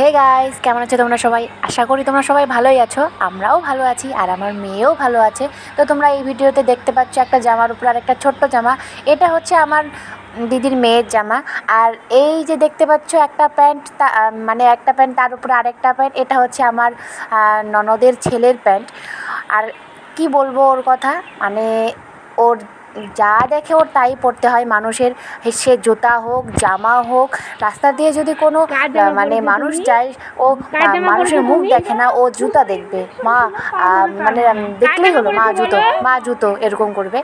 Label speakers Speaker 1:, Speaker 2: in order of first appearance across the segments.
Speaker 1: Hey guys কেমন আছো তোমরা সবাই? আশা করি তোমরা সবাই ভালোই আছো। আমরাও ভালো আছি আর আমার মেয়েও ভালো আছে। তো তোমরা এই ভিডিওতে দেখতে পাচ্ছ একটা জামার উপর আর একটা ছোট্ট জামা। এটা হচ্ছে আমার দিদির মেয়ের জামা। আর এই যে দেখতে পাচ্ছ একটা প্যান্ট মানে একটা প্যান্ট তার উপরে আরেকটা প্যান্ট। এটা হচ্ছে আমার ননদের ছেলের প্যান্ট। আর কি বলব ওর কথা? মানে ওর যা দেখে ওর তাই পড়তে হয়। মানুষের সে জুতা হোক জামা হোক রাস্তা দিয়ে যদি কোনো মানে মানুষ যায় ও মানুষের মুখ দেখে না ও জুতা দেখবে। মা মানে দেখলেই হলো মা জুতো মা জুতো এরকম করবে।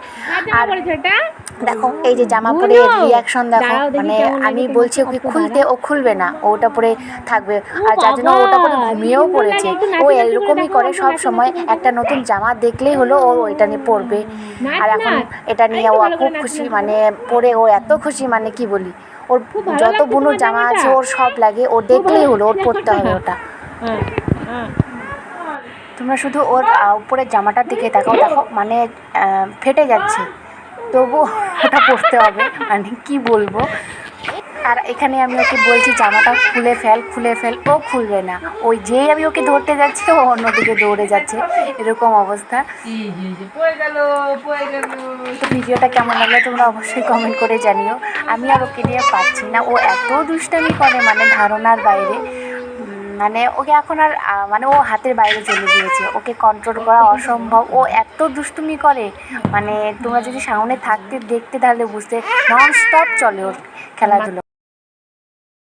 Speaker 1: আর দেখো এই যে জামা পরে
Speaker 2: বুনো!
Speaker 1: রিয়াকশন দেখো মানে আমি বলছি ওকে খুলতে ও খুলবে না ওটা পরে থাকবে। আর যার জন্য ওটা পরে ঘুমিয়েও পড়েছে। ও এরকমই করে সব সময় একটা নতুন জামা দেখলেই হলো ও ওইটা নিয়ে পরবে আর এখন এটা নিয়ে ও খুব খুশি মানে পরে ও এত খুশি মানে কি বলি? ওর যত বুনো জামা আছে ওর সব লাগে। ও দেখলেই হলো ওর পরতে হবে ওটা। তোমরা শুধু ওর উপরের জামাটার দিকে তাকাও। দেখো মানে ফেটে যাচ্ছে। তবু ওটা পরতে হবে। মানে কি বলব? আর এখানে আমি ওকে বলছি, জামাটা খুলে ফেল খুলে ফেল। ও খুলবে না। ওই যেই আমি ওকে ধরতে যাচ্ছি, ও অন্যদিকে দৌড়ে যাচ্ছে। এরকম অবস্থা। তো ভিডিওটা কেমন লাগল তোমরা অবশ্যই কমেন্ট করে জানিও। আমি আর ওকে নিয়ে পাচ্ছি না। ও এত দুষ্টামি করে মানে ধারণার বাইরে। মানে ওকে এখন আর মানে ও হাতের বাইরে চলে গিয়েছে। ওকে কন্ট্রোল করা অসম্ভব। ও এত দুষ্টুমি করে। মানে তোমরা যদি সামনে থাকতে, দেখতে তাহলে বুঝতে নন স্টপ চলে ওর খেলাধুলো।